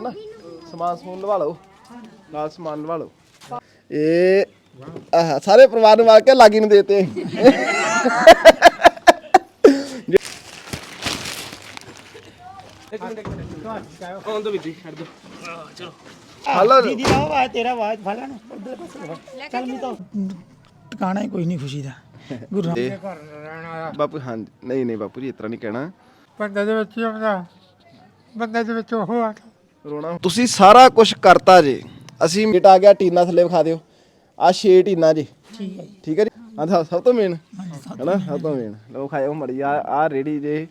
ਨਾ ਸਮਾਨ ਸਮੂਨ ਲਵਾ ਲਓ। ਨਾਲ ਸਮਾਨ ਲਵਾ ਲਓ। ਇਹ ਆਹ ਸਾਰੇ ਪਰਿਵਾਰ ਨੂੰ ਵਾਰ ਕੇ ਲਾਗੀ ਨੂੰ ਦੇਤੇ। ਹਲੋ। ਦੀਦੀ ਦਾ ਆਵਾਜ਼ ਤੇਰਾ ਆਵਾਜ਼ ਫਾਲਾ ਨਾ ਉਧਰ ਪਾਸੇ ਫੜ। ਚੱਲ ਮੈਂ ਤਾਂ ਟਿਕਾਣਾ ਹੀ ਕੋਈ ਨਹੀਂ ਖੁਸ਼ੀ ਦਾ। ਗੁਰੂ ਰਾਮ ਇਹ- ਬਾਪੂ ਹਾਂ ਨਹੀਂ ਨਹੀਂ ਬਾਪੂ ਜੀ ਇਸ ਤਰ੍ਹਾਂ ਨਹੀਂ ਕਹਿਣਾ। ਬੰਦੇ ਦੇ ਵਿੱਚ ਹੀ ਆਉਂਦਾ। ਬੰਦੇ ਦੇ ਵਿੱਚ ਉਹ ਆ ਰੋਣਾ ਤੁਸੀਂ ਸਾਰਾ ਕੁਝ ਕਰਤਾ ਜੇ। ਅਸੀਂ ਬੇਟਾ ਆ ਗਿਆ ਟੀਨਾ ਥੱਲੇ ਵਿਖਾ ਦਿਓ। ਆ 6 ਟੀਨਾ ਜੀ। ਠੀਕ ਹੈ ਜੀ? ਆਹ ਸਭ ਤੋਂ ਮੇਨ ਹਨਾ? ਸਭ ਤੋਂ ਮੇਨ ਲੋ ਖਾਇਓ ਮੜੀ ਆ ਆ ਰੇੜੀ ਜੇ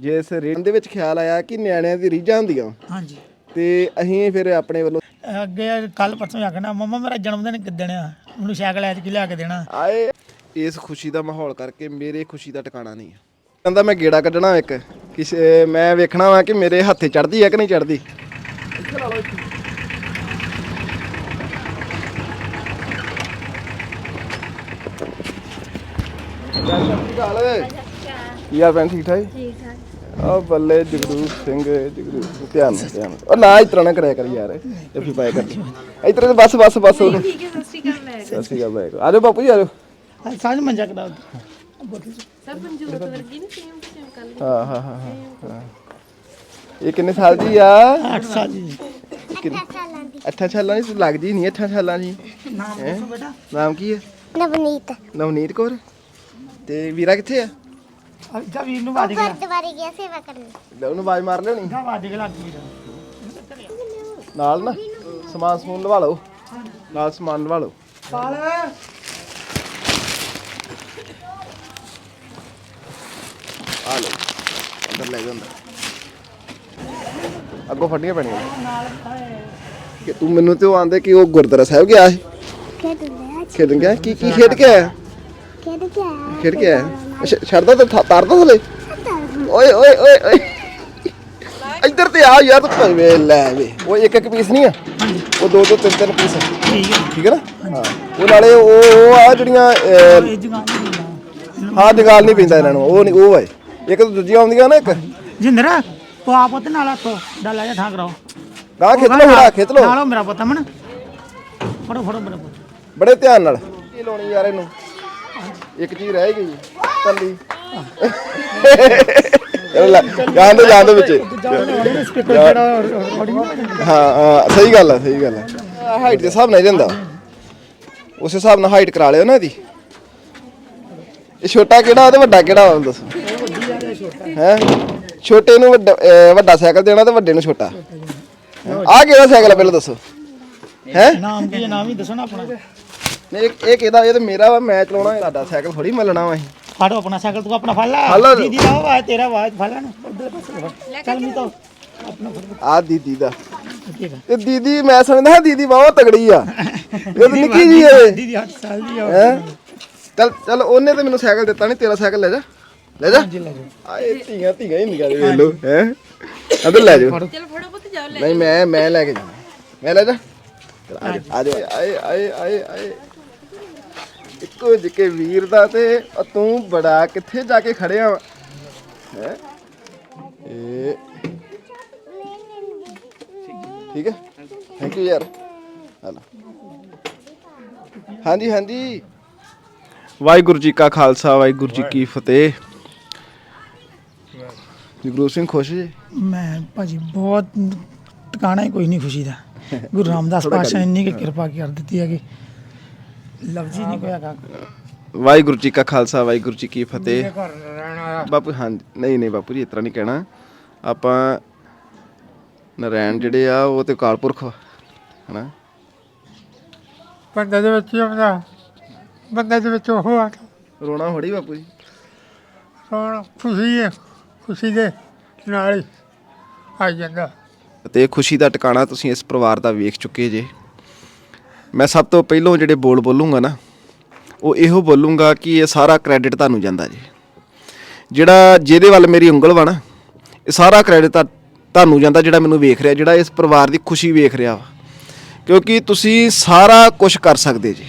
ਜੇ ਇਸ ਰੇੜੀ ਦੇ ਵਿੱਚ ਖਿਆਲ ਆਇਆ ਕਿ ਨਿਆਣਿਆਂ ਦੀ ਰੀਝਾਂ ਹੁੰਦੀਆਂ। ਹਾਂਜੀ। ਤੇ ਅਸੀਂ ਫਿਰ ਆਪਣੇ ਵੱਲੋਂ ਅੱਗੇ ਕੱਲ ਪਰਸੋਂ ਆਖਣਾ ਮੰਮਾ ਮੇਰਾ ਜਨਮ ਦਿਨ ਕਿੱਦਣ ਆ? ਮੈਨੂੰ ਸਾਈਕਲ ਐਤ ਕੀ ਲਿਆ ਕੇ ਦੇਣਾ। ਆਏ ਇਸ ਖੁਸ਼ੀ ਦਾ ਮਾਹੌਲ ਕਰਕੇ ਮੇਰੇ ਖੁਸ਼ੀ ਦਾ ਟਿਕਾਣਾ ਨਹੀਂ ਹੈ ਕਹਿੰਦਾ ਮੈਂ ਗੇੜਾ ਕੱਢਣਾ ਇੱਕ। ਕਿਸੇ ਮੈਂ ਵੇਖਣਾ ਵਾ ਕਿ ਮੇਰੇ ਹੱਥੇ ਚੜਦੀ ਹੈ ਕਿ ਨਹੀਂ ਚੜਦੀ ਯਾਰ ਭੈਣ ਠੀਕ ਠਾਕ? ਠੀਕ ਠਾਕ। ਆ ਬੱਲੇ ਜਗਰੂਪ ਸਿੰਘ ਜਗਰੂਪ ਸਿੰਘ, ਧਿਆਨ ਨਾਲ, ਧਿਆਨ ਨਾਲ। ਉਹ ਨਾ ਇਸ ਤਰ੍ਹਾਂ ਨਾ ਕਰਿਆ ਕਰ ਯਾਰ ਇਹ ਵੀ ਪਾਇਆ ਕਰ। ਇਤਰੇ ਤੇ ਬਸ ਬਸ ਬਸ ਉਹਨੂੰ ਠੀਕ ਹੈ ਸਤਿ ਸ਼੍ਰੀ ਅਕਾਲ ਮੈਂ ਸਤਿ ਸ਼੍ਰੀ ਅਕਾਲ ਬਾਈ ਆ ਜਾਓ ਬਾਪੂ ਜੀ ਆ ਜਾਓ। ਅੱਜ ਸਾਂਝ ਮੰਜਾ ਕਰਾ ਸਭ ਮਨਜੂਰ ਵਰਗੀ ਨਹੀਂ ਸੇਮ ਸੇਮ ਕੱਲ ਹਾਂ ਹਾਂ ਹਾਂ ਹਾਂ, ਹਾਂ। ਇਹ ਕਿੰਨੇ ਸਾਲ ਦੀ ਆ? 8 ਸਾਲ ਜੀ ਅੱਠਾਂ ਸਾਲਾਂ ਦੀ ਤੂੰ ਲੱਗਦੀ ਨਹੀਂ ਅੱਠਾਂ ਸਾਲਾਂ ਦੀ। ਨਾਮ ਦੱਸੋ ਬੇਟਾ। ਨਾਮ ਕੀ ਹੈ? ਨਵਨੀਤ। ਨਵਨੀਤ ਕੌਰ? ਤੇ ਵੀਰਾ ਕਿੱਥੇ ਆ? ਅੱਛਾ ਵੀਰ ਨੂੰ ਵਾਜ ਗਿਆ ਗੁਰਦੁਆਰੇ ਗਿਆ ਸੇਵਾ ਕਰਨ। ਲੈ ਉਹਨੂੰ ਆਵਾਜ਼ ਮਾਰ ਲਿਆਉਣੀ ਨਾ ਵਾਜ ਗਿਆ ਲੱਗ ਗਈ ਨਾਲ ਨਾ ਸਮਾਨ ਸਮੂਨ ਲਵਾ ਲਓ। ਨਾਲ ਸਮਾਨ ਲਵਾ ਲਓ। ਪਾਲ। ਆ ਲਓ। ਅੰਦਰ ਲੈ ਜਾ ਅੰਦਰ। ਅੱਗੋਂ ਫੜਨੀਆਂ ਪੈਣੀਆਂ ਕਿ ਤੂੰ ਮੈਨੂੰ ਤੇ ਉਹ ਆਂਦੇ ਕਿ ਉਹ ਗੁਰਦੁਆਰਾ ਸਾਹਿਬ ਗਿਆ ਸੀ? ਖੇਡਣ ਗਿਆ? ਕੀ ਕੀ ਖੇਡ ਕੇ ਆਇਆ? ਖੇਡ ਗਿਆ ਖੇਡ ਕੇ ਆਇਆ ਅੱਛਾ, ਛੱਡਦਾ ਤੇ ਥਾ- ਤਾਰਦਾ ਥਲੇ? ਓਏ ਓਏ ਓਏ ਓਏ। ਇੱਧਰ ਤੇ ਆ ਯਾਰ ਤੂੰ। ਵੇ ਲੈ ਵੇ ਉਹ ਇੱਕ ਇੱਕ ਪੀਸ ਨਹੀਂ ਆ। ਉਹ ਦੋ ਦੋ ਤਿੰਨ ਤਿੰਨ ਪੀਸ ਠੀਕ ਹੈ ਠੀਕ ਹੈ ਨਾ? ਹਾਂ। ਉਹ ਨਾਲੇ ਉਹ ਉਹ ਆ ਜਿਹੜੀਆਂ ਹਾਂ ਜਗਾਲ ਨਹੀਂ ਪੈਂਦਾ ਇਹਨਾਂ ਨੂੰ। ਉਹ ਨਹੀਂ ਉਹ ਹੈ ਇੱਕ ਤਾਂ ਦੂਜੀਆਂ ਆਉਂਦੀਆਂ ਨਾ ਇੱਕ। ਜਿੰਦਰ ਉਹ ਆ ਪੁੱਤ ਨਾਲ ਹੱਥੋਂ। ਡਾਲਾ ਜਾ ਠਾਕ ਰੋ ਗਾਂ ਖਿੱਚ ਲਓ ਥੋੜਾ ਖਿੱਚ ਲਓ। ਨਾਲੋਂ ਮੇਰਾ ਪੁੱਤ ਮਨ ਫੜੋ ਫੜੋ ਮੇਰਾ ਪੁੱਤ। ਬੜੇ ਧਿਆਨ ਨਾਲ। ਕੀ ਲਾਉਣੀ ਯਾਰ ਇਹਨੂੰ? ਇੱਕ ਚੀਜ਼ ਰਹਿ ਗਈ ਕੱਲੀ ਗਾਂ ਦੇ ਜਾਂ ਦੇ ਵਿੱਚ। ਹਾਂ ਹਾਂ ਸਹੀ ਗੱਲ ਹੈ ਸਹੀ ਗੱਲ ਹੈ ਹਾਈਟ ਦੇ ਹਿਸਾਬ ਨਾਲ ਹੀ ਰਹਿੰਦਾ। ਉਸ ਹਿਸਾਬ ਨਾਲ ਹਾਈਟ ਕਰਾ ਲਿਓ ਨਾ ਇਹਦੀ। ਇਹ ਛੋਟਾ ਕਿਹੜਾ ਤੇ ਵੱਡਾ ਕਿਹੜਾ ਵਾ ਦੱਸੋ। ਹੈ? ਛੋਟੇ ਨੂੰ ਵੱਡਾ ਅਹ ਵੱਡਾ ਸਾਈਕਲ ਦੇਣਾ ਤੇ ਵੱਡੇ ਨੂੰ ਛੋਟਾ। ਆਹ ਕਿਹੜਾ ਸਾਈਕਲ ਹੈ ਪਹਿਲਾਂ ਦੱਸੋ। ਹੈ? ਨਾਮ ਕੀ ਹੈ ਨਾਮ ਹੀ ਦੱਸੋ ਨਾ ਆਪਣਾ। ਨਹੀਂ ਇਹ ਇਹ ਕਿਹਦਾ ਇਹ ਤਾਂ ਮੇਰਾ ਵਾ ਮੈਂ ਚਲਾਉਣਾ ਇਹ ਤੁਹਾਡਾ ਸਾਈਕਲ ਥੋੜੀ ਮਿਲਣਾ ਵਾ ਅਸੀਂ ਫੜੋ ਆਪਣਾ ਸਾਈਕਲ ਤੂੰ ਆਪਣਾ ਫੜ ਲੈ। ਦੀਦੀ ਦਾ ਆਵਾਜ਼ ਤੇਰਾ ਆਵਾਜ਼ ਫੜ ਲੈ ਨਾ ਉਧਰ ਪਾਸੇ ਫੜ। ਚੱਲ ਮੈਂ ਤਾਂ ਆਪਣਾ ਫੜ ਆ ਦੀਦੀ ਦਾ। ਹੈ ਤੇ ਦੀਦੀ ਮੈਂ ਸਮਝਦਾ ਹਾਂ ਦੀਦੀ ਬਹੁਤ ਤਗੜੀ ਆ। ਇਹ ਤਾਂ ਨਿੱਕੀ ਜੀ ਏ ਦੀਦੀ 8 ਸਾਲ ਦੀ ਆ। ਹੈ? ਚੱਲ ਚੱਲ ਉਹਨੇ ਤੇ ਮੈਨੂੰ ਸਾਈਕਲ ਦਿੱਤਾ ਨਹੀਂ ਤੇਰਾ ਸਾਈਕਲ ਲੈ ਜਾ। ਲੈ ਜਾ। ਆਏ ਧੀਆਂ ਧੀਆਂ ਹੀ ਨਿਕਾ ਦੇ ਵੇਖ ਲੋ ਹੈ? ਅਦਰ ਲੈ ਜਾ ਚਲ ਫੜੋ ਪੁੱਤ ਜਾਓ ਲੈ ਨਹੀਂ ਮੈਂ ਮੈਂ ਲੈ ਕੇ ਜਾਣਾ। ਮੈਂ ਲੈ ਜਾ। ਚੱਲ ਆ ਜਾ ਆ ਜਾ ਆਏ ਆਏ ਆਏ ਆਏ ਇੱਕੋ ਜਿੱਕੇ ਵੀਰ ਦਾ ਤੇ ਤੂੰ ਬੜਾ ਕਿੱਥੇ ਜਾ ਕੇ ਖੜਿਆ ਵਾ? ਹੈ? ਇਹ ਠੀਕ ਹੈ? ਥੈਂਕ ਯੂ ਯਾਰ। ਹਲੋ। ਹਾਂਜੀ ਹਾਂਜੀ। ਵਾਹਿਗੁਰੂ ਜੀ ਕਾ ਖਾਲਸਾ ਵਾਹਿਗੁਰੂ ਜੀ ਕੀ ਫਤਿਹ। ਜਗਰੂਪ ਸਿੰਘ ਖੁਸ਼ ਜੀ? ਮੈਂ ਭਾਜੀ ਬਹੁਤ ਟਿਕਾਣਾ ਹੀ ਕੋਈ ਨਹੀਂ ਖੁਸ਼ੀ ਦਾ। ਗੁਰੂ ਰਾਮਦਾਸ ਪਾਤਸ਼ਾਹ ਨੇ ਇੰਨੀ ਕੁ ਕਿਰਪਾ ਕਰ ਦਿੱਤੀ ਹੈ ਕਿ ਲਫ਼ਜ਼ ਹੀ ਨਹੀਂ ਕੋਈ ਹੈਗਾ। ਵਾਹਿਗੁਰੂ ਜੀ ਕਾ ਖਾਲਸਾ ਵਾਹਿਗੁਰੂ ਜੀ ਕੀ ਫਤਿਹ। ਘਰ ਰਹਿਣਾ ਬਾਪੂ ਹਾਂ ਨਹੀਂ ਨਹੀਂ ਬਾਪੂ ਜੀ ਇਸ ਤਰ੍ਹਾਂ ਨਹੀਂ ਕਹਿਣਾ। ਆਪਾਂ ਨਰੈਣ ਜਿਹੜੇ ਆ ਉਹ ਤੇ ਕਾਲਪੁਰਖ ਵਾ, ਹਨਾ? ਬੰਦੇ ਦੇ ਵਿੱਚ ਹੀ ਬੰਦੇ ਦੇ ਵਿੱਚ ਉਹ ਆ ਰੋਣਾ ਹੋੜੀ ਬਾਪੂ ਜੀ। ਹੁਣ ਖੁਸ਼ੀ ਹੈ ਖੁਸ਼ੀ ਦੇ ਨਾਲ ਹੀ ਆ ਜਾਂਦਾ। ਤੇ ਖੁਸ਼ੀ ਦਾ ਟਿਕਾਣਾ ਤੁਸੀਂ ਇਸ ਪਰਿਵਾਰ ਦਾ ਵੇਖ ਚੁੱਕੇ ਜੇ। ਮੈਂ ਸਭ ਤੋਂ ਪਹਿਲਾਂ ਜਿਹੜੇ ਬੋਲ ਬੋਲੂੰਗਾ ਨਾ ਉਹ ਇਹੋ ਬੋਲੂੰਗਾ ਕਿ ਇਹ ਸਾਰਾ ਕ੍ਰੈਡਿਟ ਤੁਹਾਨੂੰ ਜਾਂਦਾ ਜੀ। ਜਿਹੜਾ ਜਿਹਦੇ ਵੱਲ ਮੇਰੀ ਉਂਗਲ ਵਾ ਨਾ ਇਹ ਸਾਰਾ ਕ੍ਰੈਡਿਟ ਤੁਹਾਨੂੰ ਜਾਂਦਾ ਜਿਹੜਾ ਮੈਨੂੰ ਵੇਖ ਰਿਹਾ ਜਿਹੜਾ ਇਸ ਪਰਿਵਾਰ ਦੀ ਖੁਸ਼ੀ ਵੇਖ ਰਿਹਾ ਵਾ। ਕਿਉਂਕਿ ਤੁਸੀਂ ਸਾਰਾ ਕੁਝ ਕਰ ਸਕਦੇ ਜੀ।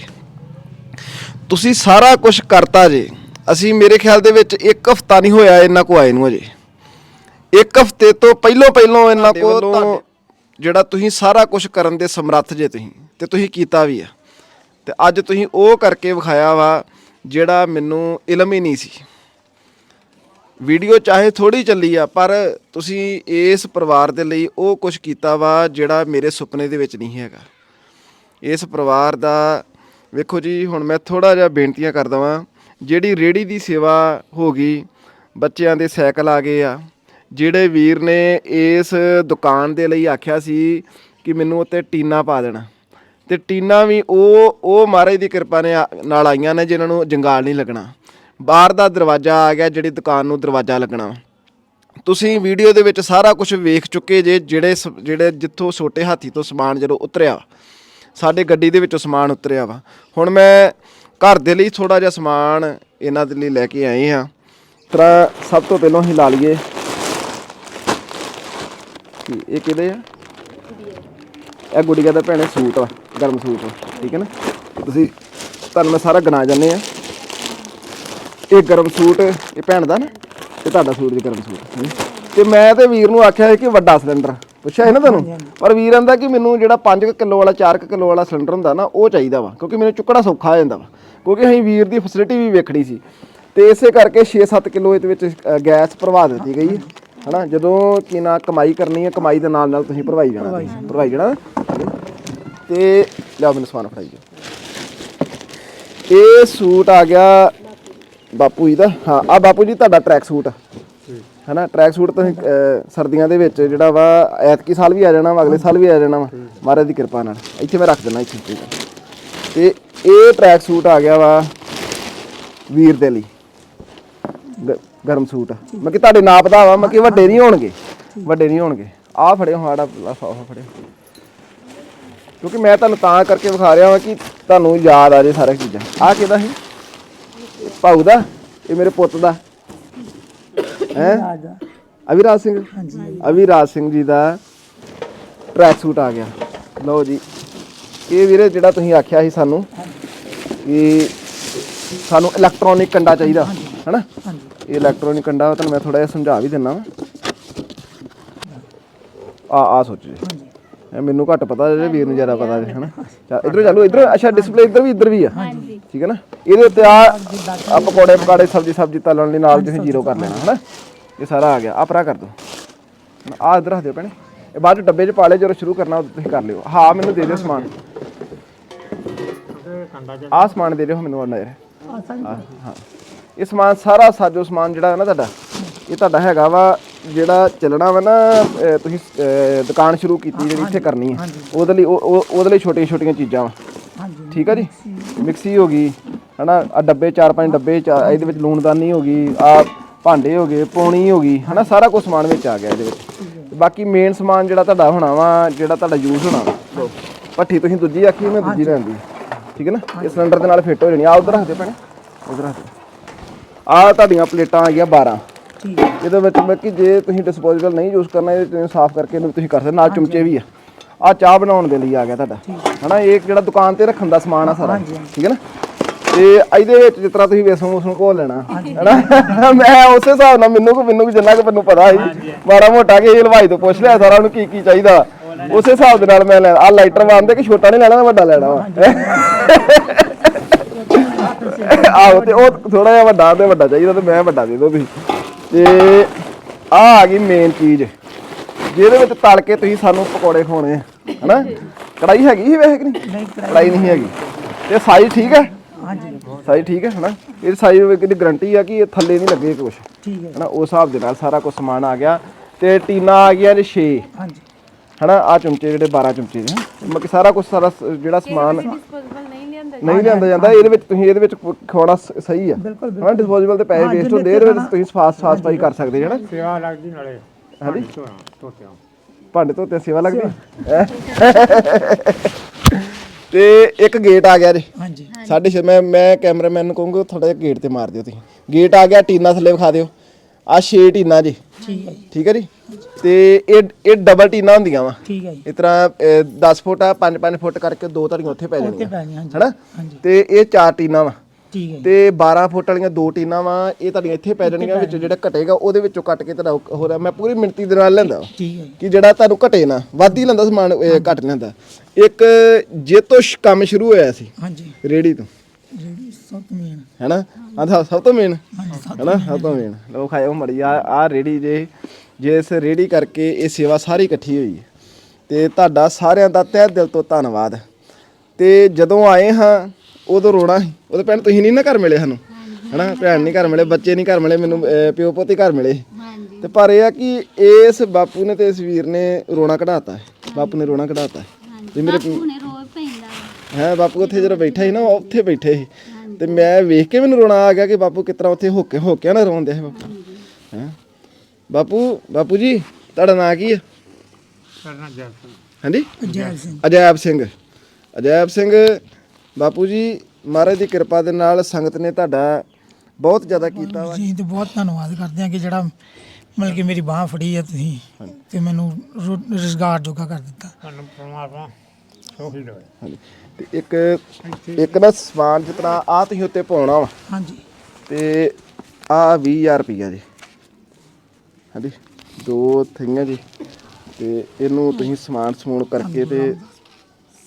ਤੁਸੀਂ ਸਾਰਾ ਕੁਝ ਕਰਤਾ ਜੇ। ਅਸੀਂ ਮੇਰੇ ਖਿਆਲ ਦੇ ਵਿੱਚ ਇੱਕ ਹਫਤਾ ਨਹੀਂ ਹੋਇਆ ਇਹਨਾਂ ਕੋ ਆਏ ਨੂੰ ਅਜੇ। ਇੱਕ ਹਫ਼ਤੇ ਤੋਂ ਪਹਿਲੋਂ ਪਹਿਲੋਂ ਇਹਨਾਂ ਕੋਲ ਜਿਹੜਾ ਤੁਸੀਂ ਸਾਰਾ ਕੁਝ ਕਰਨ ਦੇ ਸਮਰੱਥ ਜੇ ਤੁਸੀਂ। ਤੇ ਤੁਸੀਂ ਕੀਤਾ ਵੀ ਆ। ਤੇ ਅੱਜ ਤੁਸੀਂ ਉਹ ਕਰਕੇ ਵਿਖਾਇਆ ਵਾ ਜਿਹੜਾ ਮੈਨੂੰ ਇਲਮ ਹੀ ਨਹੀਂ ਸੀ। ਵੀਡੀਓ ਚਾਹੇ ਥੋੜੀ ਚੱਲੀ ਆ, ਪਰ ਤੁਸੀਂ ਇਸ ਪਰਿਵਾਰ ਦੇ ਲਈ ਉਹ ਕੁਝ ਕੀਤਾ ਵਾ ਜਿਹੜਾ ਮੇਰੇ ਸੁਪਨੇ ਦੇ ਵਿੱਚ ਨਹੀਂ ਹੈਗਾ। ਇਸ ਪਰਿਵਾਰ ਦਾ, ਵੇਖੋ ਜੀ, ਹੁਣ ਮੈਂ ਥੋੜਾ ਜਿਹਾ ਬੇਨਤੀਆਂ ਕਰਦਾ ਵਾਂ, ਜਿਹੜੀ ਰੇੜੀ ਦੀ ਸੇਵਾ ਹੋ ਗਈ, ਬੱਚਿਆਂ ਦੇ ਸਾਈਕਲ ਆ ਗਏ ਆ, ਜਿਹੜੇ ਵੀਰ ਨੇ ਇਸ ਦੁਕਾਨ ਦੇ ਲਈ ਆਖਿਆ ਸੀ ਕਿ ਮੈਨੂੰ ਉੱਤੇ ਟੀਨਾ ਪਾ ਦੇਣਾ। ਤੇ ਟੀਨਾ ਵੀ ਉਹ ਉਹ ਮਹਾਰਾਜ ਦੀ ਕਿਰਪਾ ਨੇ ਆ- ਨਾਲ ਆਈਆਂ ਨੇ ਜਿਨ੍ਹਾਂ ਨੂੰ ਜੰਗਾਲ ਨਹੀਂ ਲੱਗਣਾ। ਬਾਹਰ ਦਾ ਦਰਵਾਜ਼ਾ ਆ ਗਿਆ ਜਿਹੜੀ ਦੁਕਾਨ ਨੂੰ ਦਰਵਾਜ਼ਾ ਲੱਗਣਾ। ਵਾ। ਤੁਸੀਂ ਵੀਡੀਓ ਦੇ ਵਿੱਚ ਸਾਰਾ ਕੁਝ ਵੇਖ ਚੁੱਕੇ ਜੇ ਜਿਹੜੇ ਸ- ਜਿਹੜੇ ਜਿੱਥੋਂ ਛੋਟੇ ਹਾਥੀ ਤੋਂ ਸਮਾਨ ਜਦੋਂ ਉਤਰਿਆ। ਸਾਡੇ ਗੱਡੀ ਦੇ ਵਿੱਚੋਂ ਸਮਾਨ ਉਤਰਿਆ ਵਾ। ਹੁਣ ਮੈਂ ਘਰ ਦੇ ਲਈ ਥੋੜਾ ਜਿਹਾ ਸਮਾਨ ਇਹਨਾਂ ਦੇ ਲਈ ਲੈ ਕੇ ਆਏ ਹਾਂ। ਤਰ੍ਹਾਂ ਸਭ ਤੋਂ ਪਹਿਲਾਂ ਅਸੀਂ ਲਾ ਲਈਏ। ਕਿ, ਇਹ ਕਿਹਦੇ ਆ? ਇਹ ਗੁੜੀਆ ਦਾ ਭੈਣੇ ਸੂਟ ਵਾ। ਗਰਮ ਸੂਟ ਵਾ, ਠੀਕ ਹੈ ਨਾ? ਤੁਸੀਂ ਤੁਹਾਨੂੰ ਮੈਂ ਸਾਰਾ ਗਣਾ ਜਾਂਦੇ ਆ ਇਹ ਗਰਮ ਸੂਟ ਇਹ ਭੈਣ ਦਾ ਨਾ ਇਹ ਤੁਹਾਡਾ ਸੂਟ ਜੀ ਗਰਮ ਸੂਟ ਹੈਂ। ਤੇ ਮੈਂ ਤੇ ਵੀਰ ਨੂੰ ਆਖਿਆ ਸੀ ਕਿ ਵੱਡਾ ਸਿਲੰਡਰ ਪੁੱਛਿਆ ਸੀ ਨਾ ਤੁਹਾਨੂੰ? ਪਰ ਵੀਰ ਕਹਿੰਦਾ ਕਿ ਮੈਨੂੰ ਜਿਹੜਾ 5 ਕਿਲੋ ਵਾਲਾ 4 ਕਿਲੋ ਵਾਲਾ ਸਿਲੰਡਰ ਹੁੰਦਾ ਨਾ ਉਹ ਚਾਹੀਦਾ ਵਾ ਕਿਉਂਕਿ ਮੈਨੂੰ ਚੁੱਕਣਾ ਸੌਖਾ ਹੋ ਜਾਂਦਾ ਵਾ। ਕਿਉਂਕਿ ਅਸੀਂ ਵੀਰ ਦੀ ਫੈਸਿਲਿਟੀ ਵੀ ਵੇਖਣੀ ਸੀ। ਤੇ ਇਸੇ ਕਰਕੇ 6-7 ਕਿਲੋ ਇਹਦੇ ਵਿੱਚ ਗੈਸ ਭਰਵਾ ਦਿੱਤੀ ਗਈ ਹੈ ਹਨਾ? ਜਦੋਂ ਕੀ ਨਾ ਕਮਾਈ ਕਰਨੀ ਹੈ ਕਮਾਈ ਦੇ ਨਾਲ ਨਾਲ ਤੁਸੀਂ ਭਰਵਾਈ ਜਾਣਾ ਭਰਵਾਈ ਜਾਣਾ। ਤੇ ਲਿਆਓ ਮੈਨੂੰ ਸਮਾਨ ਫੜਾਈਓ ਇਹ ਸੂਟ ਆ ਗਿਆ ਬਾਪੂ ਜੀ ਦਾ। ਹਾਂ ਆ ਬਾਪੂ ਜੀ ਤੁਹਾਡਾ ਟਰੈਕ ਸੂਟ ਹੈਨਾ ਟਰੈਕ ਸੂਟ ਤੁਸੀਂ ਸਰਦੀਆਂ ਦੇ ਵਿੱਚ ਜਿਹੜਾ ਵਾ ਐਤਕੀ ਸਾਲ ਵੀ ਆ ਜਾਣਾ ਵਾ ਅਗਲੇ ਸਾਲ ਵੀ ਆ ਜਾਣਾ ਵਾ। ਮਹਾਰਾਜ ਦੀ ਕਿਰਪਾ ਨਾਲ। ਇੱਥੇ ਮੈਂ ਰੱਖ ਦਿੰਦਾ ਇੱਥੇ। ਹੈ। ਤੇ ਇਹ ਟਰੈਕ ਸੂਟ ਆ ਗਿਆ ਵਾ ਵੀਰ ਦੇ ਲਈ। ਗਰਮ ਸੂਟ ਮੈਂ ਕਿ ਤੁਹਾਡੇ ਨਾਪ ਦਾ ਵਾ ਮੈਂ ਕਿ ਵੱਡੇ ਨਹੀਂ ਹੋਣਗੇ। ਵੱਡੇ ਨਹੀਂ ਹੋਣਗੇ। ਆਹ ਫੜਿਓ ਹਾੜਾ ਫੜਿਓ। ਕਿਉਂਕਿ ਮੈਂ ਤੁਹਾਨੂੰ ਤਾਂ ਕਰਕੇ ਵਿਖਾ ਰਿਹਾ ਹਾਂ ਕਿ ਤੁਹਾਨੂੰ ਯਾਦ ਆ ਜੇ ਸਾਰੀਆਂ ਚੀਜ਼ਾਂ। ਆਹ ਕਿਹਦਾ ਸੀ? ਇਹ ਭਾਊ ਦਾ? ਇਹ ਮੇਰੇ ਪੁੱਤ ਦਾ। ਹੈ? ਅਵਿਰਾਜ ਸਿੰਘ? ਹਾਂਜੀ। ਅਵਿਰਾਜ ਸਿੰਘ ਜੀ ਦਾ ਟਰੈਕ ਸੂਟ ਆ ਗਿਆ। ਲਓ ਜੀ। ਇਹ ਵੀਰੇ ਜਿਹੜਾ ਤੁਸੀਂ ਆਖਿਆ ਸੀ ਸਾਨੂੰ ਕਿ ਸਾਨੂੰ ਇਲੈਕਟ੍ਰੋਨਿਕ ਕੰਡਾ ਚਾਹੀਦਾ ਹੈਨਾ? ਇਹ ਇਲੈਕਟ੍ਰੋਨਿਕ ਕੰਡਾ ਤੁਹਾਨੂੰ ਮੈਂ ਥੋੜਾ ਜਿਹਾ ਸਮਝਾ ਵੀ ਵਾ। ਆ ਆ ਸੋਚੋ ਜੀ। ਮੈਨੂੰ ਘੱਟ ਪਤਾ ਜਿਹੜੇ ਵੀਰ ਨੂੰ ਜ਼ਿਆਦਾ ਪਤਾ ਹੈ ਹਨਾ? ਚਾ ਇਧਰੋਂ ਚਾਲੂ ਇਧਰ ਅੱਛਾ ਡਿਸਪਲੇ ਇਧਰ ਵੀ ਇਧਰ ਵੀ ਆ। ਠੀਕ ਹੈ ਨਾ? ਇਹਦੇ ਉੱਤੇ ਆ ਆ ਪਕੌੜੇ ਪਕਾੜੇ ਸਬਜੀ ਸਬਜੀ ਤਲਣ ਲਈ ਨਾਲ ਤੁਸੀਂ ਜ਼ੀਰੋ ਕਰ ਲੈਣਾ ਹਨਾ? ਇਹ ਸਾਰਾ ਆ ਗਿਆ। ਆ ਪਰਾ ਕਰ ਦੋ। ਆ ਇਧਰ ਰੱਖ ਦਿਓ ਭੈਣੇ। ਇਹ ਬਾਅਦ ਚ ਡੱਬੇ 'ਚ ਪਾ ਲਿਓ ਜਦੋਂ ਸ਼ੁਰੂ ਕਰਨਾ ਉਦੋਂ ਤੁਸੀਂ ਕਰ ਲਿਓ। ਹਾਂ ਮੈਨੂੰ ਦੇ ਦਿਓ ਸਮਾਨ। ਆ ਸਮਾਨ ਦੇ ਦਿਓ ਮੈਨੂੰ ਹਾਂ ਹਾਂ। ਇਹ ਸਮਾਨ ਸਾਰਾ ਸਾਜੋ ਸਮਾਨ ਜਿਹੜਾ ਹੈ ਨਾ ਤੁਹਾਡਾ ਇਹ ਤੁਹਾਡਾ ਹੈਗਾ ਵਾ ਜਿਹੜਾ ਚੱਲਣਾ ਵਾ ਨਾ ਅਹ ਤੁਸੀਂ ਅਹ ਦੁਕਾਨ ਸ਼ੁਰੂ ਕੀਤੀ ਜਿਹੜੀ ਇੱਥੇ ਕਰਨੀ ਹੈ ਉਹਦੇ ਲਈ ਉਹ- ਉਹ- ਉਹਦੇ ਲਈ ਛੋਟੀਆਂ ਛੋਟੀਆਂ ਚੀਜ਼ਾਂ ਵਾ। ਹਾਂਜੀ ਠੀਕ ਆ ਜੀ? ਮਿਕਸੀ ਹੋ ਗਈ ਹਨਾ ਆ ਡੱਬੇ ਚਾਰ ਪੰਜ ਡੱਬੇ ਚ ਇਹਦੇ ਵਿੱਚ ਲੂਣਦਾਨੀ ਹੋ ਗਈ ਆ ਭਾਂਡੇ ਹੋ ਗਏ ਪੌਣੀ ਹੋ ਗਈ ਹਨਾ ਸਾਰਾ ਕੁਝ ਸਮਾਨ ਵਿੱਚ ਆ ਗਿਆ ਇਹਦੇ ਵਿੱਚ। ਤੇ ਬਾਕੀ ਮੇਨ ਸਮਾਨ ਜਿਹੜਾ ਤੁਹਾਡਾ ਹੋਣਾ ਵਾ ਜਿਹੜਾ ਤੁਹਾਡਾ ਯੂਜ਼ ਹੋਣਾ ਵਾ ਭੱਠੀ ਤੁਸੀਂ ਦੂਜੀ ਆਖੀ ਮੈਂ ਦੂਜੀ ਲੈਂਦੀ। ਠੀਕ ਹੈ ਨਾ? ਇਹ ਸਿਲੰਡਰ ਦੇ ਨਾਲ ਫਿੱਟ ਹੋ ਜਾਣੀ ਆ। ਉਧਰ ਰੱਖ ਦਿਓ ਭੈਣੇ ਉਧਰ ਰੱਖ ਦਿਓ। ਆ ਤੁਹਾਡੀਆਂ ਪਲੇਟਾਂ ਆ ਗਈਆਂ 12 ਠੀਕ। ਹੈ ਇਹਦੇ ਵਿੱਚ ਮੈਂ ਕਿ ਜੇ ਤੁਸੀਂ ਡਿਸਪੋਜ਼ੇਬਲ ਨਹੀਂ ਯੂਜ਼ ਕਰਨਾ ਇਹ ਤੁਸੀਂ ਸਾਫ਼ ਕਰਕੇ ਇਹਨੂੰ ਤੁਸੀਂ ਕਰ ਸਕਦੇ ਨਾਲ ਚਮਚੇ ਵੀ ਆ। ਆ ਚਾਹ ਬਣਾਉਣ ਦੇ ਲਈ ਆ ਗਿਆ ਤੁਹਾਡਾ। ਹਨਾ ਇਹ ਜਿਹੜਾ ਦੁਕਾਨ ਤੇ ਰੱਖਣ ਦਾ ਸਮਾਨ ਆ ਸਾਰਾ। ਠੀਕ ਹੈ ਨਾ? ਤੇ ਇਹਦੇ ਵਿੱਚ ਜਿਸ ਤਰ੍ਹਾਂ ਤੁਸੀਂ ਵੇਸਣ ਵੂਸਣ ਘੋਲ ਲੈਣਾ। ਹਨਾ? ਮੈਂ ਉਸੇ ਹਿਸਾਬ ਨਾਲ ਮੈਨੂੰ ਕੋ ਮੈਨੂੰ ਜਿੰਨਾ ਕਿ ਮੈਨੂੰ ਪਤਾ ਸੀ। ਮਾੜਾ ਮੋਟਾ ਕਿ ਇਹ ਹਲਵਾਈ ਤੋਂ ਪੁੱਛ ਲਿਆ ਸਾਰਾ ਉਹਨੂੰ ਕੀ ਕੀ ਚਾਹੀਦਾ। ਉਸੇ ਹਿਸਾਬ ਦੇ ਨਾਲ ਮੈਂ ਲੈ ਆ ਲਾਈਟਰ ਵਾਂਦੇ ਕਿ ਛੋਟਾ ਨਹੀਂ ਲੈਣਾ ਵੱਡਾ ਲੈਣਾ ਵਾ। ਆਹੋ ਤੇ ਉਹ ਥੋੜਾ ਜਿਹਾ ਵੱਡਾ ਤੇ ਵੱਡਾ ਚਾਹੀਦਾ ਤੇ ਮੈਂ ਵੱਡਾ ਦੇ ਦੋ ਤੁਸੀਂ। ਤੇ ਆ ਆ ਗਈ ਮੇਨ ਚੀਜ਼। ਜਿਹਦੇ ਵਿੱਚ ਤਲ ਕੇ ਤੁਸੀਂ ਸਾਨੂੰ ਪਕੌੜੇ ਖਾਣੇ ਆ ਹਨਾ? ਕੜਾਈ ਹੈਗੀ ਸੀ ਵੈਸੇ ਕਿ ਨਹੀਂ? ਕੜਾਈ ਨਹੀਂ ਹੈਗੀ। ਤੇ ਸਾਈਜ਼ ਠੀਕ ਹੈ? ਹਾਂਜੀ। ਸਾਈਜ਼ ਠੀਕ ਹੈ ਹਨਾ? ਇਹ ਸਾਈਜ਼ ਦੀ ਗਾਰੰਟੀ ਆ ਕਿ ਇਹ ਥੱਲੇ ਨਹੀਂ ਲੱਗੇ ਕੁਝ ਠੀਕ ਹੈ। ਹਨਾ? ਉਸ ਹਿਸਾਬ ਦੇ ਨਾਲ ਸਾਰਾ ਕੁਝ ਸਮਾਨ ਆ ਗਿਆ। ਤੇ ਟੀਨਾ ਆ ਗਿਆ ਜੇ 6 ਹਾਂਜੀ। ਹਨਾ? ਆ ਚਮਚੇ ਜਿਹੜੇ 12 ਚਮਚੇ ਨੇ ਮਤਲਬ ਕਿ ਸਾਰਾ ਕੁਝ ਸਾਰਾ ਸ- ਜਿਹੜਾ ਸਮਾਨ ਨਹੀਂ ਲਿਆਂਦਾ ਜਾਂਦਾ ਇਹਦੇ ਵਿੱਚ ਤੁਸੀਂ ਇਹਦੇ ਵਿੱਚ ਖਾਣਾ ਸ- ਸਹੀ ਆ। ਬਿਲਕੁਲ, ਹਾਂ ਡਿਸਪੋਜ਼ੇਬਲ ਤੇ ਪੈਸੇ ਵੇਸਟ ਹੁੰਦੇ ਇਹਦੇ ਵਿੱਚ ਤੁਸੀਂ ਸਾਫ਼ ਸਾਫ਼ ਸਫ਼ਾਈ ਕਰ ਸਕਦੇ ਜੀ ਹਨਾ? ਸੇਵਾ ਲੱਗਦੀ ਨਾਲੇ। ਹਾਂਜੀ। ਧੋਤਿਆਂ ਭਾਂਡੇ ਧੋਤੇ ਸੇਵਾ ਲੱਗਦੀ? ਹੈਂ? ਤੇ ਇੱਕ ਗੇਟ ਆ ਗਿਆ ਜੀ। ਹਾਂਜੀ। ਸਾਢੇ ਛੇ ਮੈਂ ਮੈਂ ਕੈਮਰਾਮੈਨ ਨੂੰ ਕਹੂੰਗਾ ਥੋੜਾ ਜਿਹਾ ਗੇਟ ਤੇ ਮਾਰ ਦਿਓ ਤੁਸੀਂ। ਗੇਟ ਆ ਗਿਆ ਟੀਨਾ ਥੱਲੇ ਵਿਖਾ ਦਿਓ। ਆ 6 ਟੀਨਾ ਜੀ। ਠੀਕ ਹੈ ਜੀ। ਠੀਕ ਹੈ ਜੀ? ਤੇ ਇਹ ਇਹ ਡਬਲ ਟੀਨਾ ਹੁੰਦੀਆਂ ਵਾ। ਠੀਕ ਹੈ ਜੀ। ਇਸ ਤਰ੍ਹਾਂ ਅਹ, 10 ਫੁੱਟ ਆ 5-5 ਫੁੱਟ ਕਰਕੇ ਦੋ ਧੜੀਆਂ ਉੱਥੇ ਪੈ ਉੱਥੇ ਜਾਣੀਆਂ ਪੈ ਗਈਆਂ ਹਾਂਜੀ। ਹੈਨਾ? ਹਾਂਜੀ। ਤੇ ਇਹ ਚਾਰ ਟੀਨਾ ਵਾ। ਠੀਕ ਹੈ ਜੀ। ਤੇ 12 ਫੁੱਟ ਵਾਲੀਆਂ ਦੋ ਟੀਨਾਂ ਵਾ ਇਹ ਤੁਹਾਡੀਆਂ ਇੱਥੇ ਪੈ ਜਾਣਗੀਆਂ ਵਿੱਚ ਜਿਹੜਾ ਘਟੇਗਾ ਉਹਦੇ ਵਿੱਚੋਂ ਕੱਟ ਕੇ ਤੁਹਾਡਾ ਹੋ ਰਿਹਾ ਮੈਂ ਪੂਰੀ ਮਿਣਤੀ ਦੇ ਨਾਲ ਲੈਂਦਾ। ਠੀਕ ਹੈ ਜੀ। ਕਿ ਜਿਹੜਾ ਤੁਹਾਨੂੰ ਘਟੇ ਨਾ ਵੱਧ ਹੀ ਲੈਂਦਾ ਸਮਾਨ ਇਹ ਘੱਟ ਲੈਂਦਾ। ਇੱਕ ਜੇ ਤੋਂ ਸ਼- ਕੰਮ ਸ਼ੁਰੂ ਹੋਇਆ ਸੀ। ਹਾਂਜੀ। ਰੇੜੀ ਤੋਂ। ਜਿਹੜੀ ਸਭ ਤੋਂ ਮੇਨ ਹੈਨਾ? ਆਹ ਸਭ ਤੋਂ ਮੇਨ ਹਾਂਜੀ ਸਭ ਹੈਨਾ? ਸਭ ਤੋਂ ਮੇਨ ਲੋ ਖਾਇਓ ਮੜੀ ਆ ਆ ਰੇੜੀ ਜੇ ਜੇ ਇਸ ਰੇੜੀ ਕਰਕੇ ਇਹ ਸੇਵਾ ਸਾਰੀ ਇਕੱਠੀ ਹੋਈ। ਹੈ ਤੇ ਤੁਹਾਡਾ ਸਾਰਿਆਂ ਦਾ ਤਹਿ ਦਿਲ ਤੋਂ ਧੰਨਵਾਦ। ਤੇ ਜਦੋਂ ਆਏ ਹਾਂ ਉਦੋਂ ਰੋਣਾ ਸੀ। ਉਦੋਂ ਭੈਣ ਤੁਸੀਂ ਨਹੀਂ ਨਾ ਘਰ ਮਿਲੇ ਸਾਨੂੰ। ਹੈਨਾ? ਭੈਣ ਨਹੀਂ ਘਰ ਮਿਲੇ ਬੱਚੇ ਨਹੀਂ ਘਰ ਮਿਲੇ ਮੈਨੂੰ ਅਹ, ਪਿਓ ਪੁੱਤ ਹੀ ਘਰ ਮਿਲੇ। ਤੇ ਪਰ ਇਹ ਆ ਕਿ ਇਸ ਬਾਪੂ ਨੇ ਤੇ ਇਸ ਵੀਰ ਨੇ ਰੋਣਾ ਕਢਾਤਾ ਹੈ। ਬਾਪੂ ਨੇ ਰੋਣਾ ਕਢਾਤਾ ਹੈ। ਤੇ ਮੇਰੇ ਵਾ। ਹੈ ਬਾਪੂ ਉੱਥੇ ਜਦੋਂ ਬੈਠਾ ਸੀ ਨਾ ਉਹ ਉੱਥੇ ਬੈਠੇ ਸੀ। ਤੇ ਮੈਂ ਵੇਖ ਕੇ ਮੈਨੂੰ ਰੋਣਾ ਆ ਗਿਆ ਕਿ ਬਾਪੂ ਕਿਤਰਾ ਉੱਥੇ ਹੋ ਕੇ ਹੋ ਕੇ ਨਾ ਰੋਂਦੇ ਹੈ ਬਾਪੂ। ਹੈ? ਬਾਪੂ ਬਾਪੂ ਜੀ ਤੁਹਾਡਾ ਨਾਂ ਕੀ ਹੈ? ਕਰਨਾ ਹਾਂਜੀ? ਅਜੈਬ ਸਿੰਘ। ਅਜੈਬ ਸਿੰਘ। ਅਜੈਬ ਸਿੰਘ ਬਾਪੂ ਜੀ ਮਹਾਰਾਜ ਦੀ ਕਿਰਪਾ ਦੇ ਨਾਲ ਸੰਗਤ ਨੇ ਤੁਹਾਡਾ ਬਹੁਤ ਜ਼ਿਆਦਾ ਕੀਤਾ ਵਾ। ਜੀ ਤੇ ਬਹੁਤ ਧੰਨਵਾਦ ਕਰਦੇ ਹਾਂ ਕਿ ਜਿਹੜਾ ਮਤਲਬ ਕਿ ਮੇਰੀ ਬਾਹ ਫੜੀ ਹੈ ਤੁਸੀਂ ਤੇ ਮੈਨੂੰ ਰੋਜ਼ਗਾਰ ਜੋਗਾ ਕਰ ਦਿੱਤਾ। ਸਾਨੂੰ ਪਰਮਾਤਮਾ ਸੋਹੀ ਲੋਏ ਹਾਂਜੀ। ਤੇ ਇੱਕ ਇੱਕ ਨਾ ਸਮਾਨ ਜਿਤਨਾ ਆ ਤੁਸੀਂ ਉੱਤੇ ਪਾਉਣਾ ਵਾ। ਹਾਂਜੀ। ਤੇ ਆ 20000 ਰੁਪਈਆ ਜੀ। ਹਾਂਜੀ ਦੋ ਥਈਆਂ ਜੀ। ਤੇ ਇਹਨੂੰ ਤੁਸੀਂ ਸਮਾਨ ਸਮੂਨ ਕਰਕੇ ਤੇ